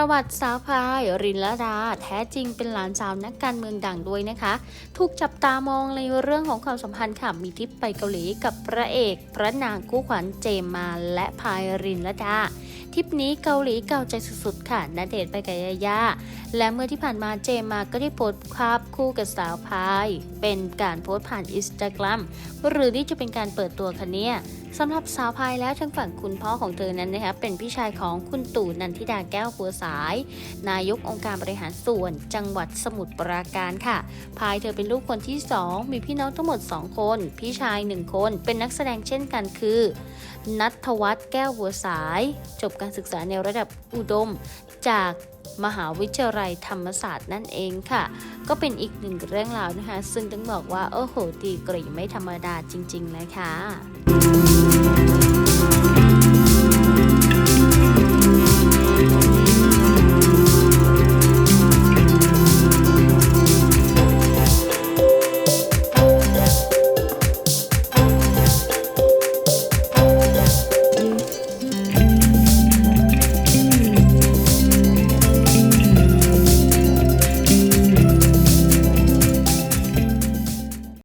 ประวัติสาวพายรินละดา แท้จริงเป็นหลานสาวนักการเมืองดังด้วยนะคะ ถูกจับตามองในเรื่องของความสัมพันธ์ค่ะ มีทิปไปเกาหลีกับพระเอก พระนางคู่ขวัญเจมมาและพายรินละดาทริปนี้เกาหลีเก่าใจสุดๆค่ะณเดชน์ไปกับยาย่าและเมื่อที่ผ่านมาเจมมาก็ได้โพสต์ภาพคู่กับสาวพาย เป็นการโพสต์ผ่านอินสตาแกรมหรือนี่จะเป็นการเปิดตัวคะเนี่ยสำหรับสาวพายแล้วทางฝั่งคุณพ่อของเธอนั้นนะคะเป็นพี่ชายของคุณตู่นันทิดาแก้วบัวสาย นายกองค์การบริหารส่วนจังหวัดสมุทรปราการค่ะ พายเธอเป็นลูกคนที่ 2 มีพี่น้องทั้งหมด 2 คน พี่ชาย 1 คน เป็นนักแสดงเช่นกันคือ นัทวัฒน์แก้วบัวสาย จบการศึกษาในระดับอุดม จากมหาวิทยาลัยธรรมศาสตร์นั่นเองค่ะ ก็เป็นอีกหนึ่งเรื่องราวนะคะ ซึ่งต้องบอกว่า โอ้โหดีกรีไม่ธรรมดาจริงๆเลยค่ะ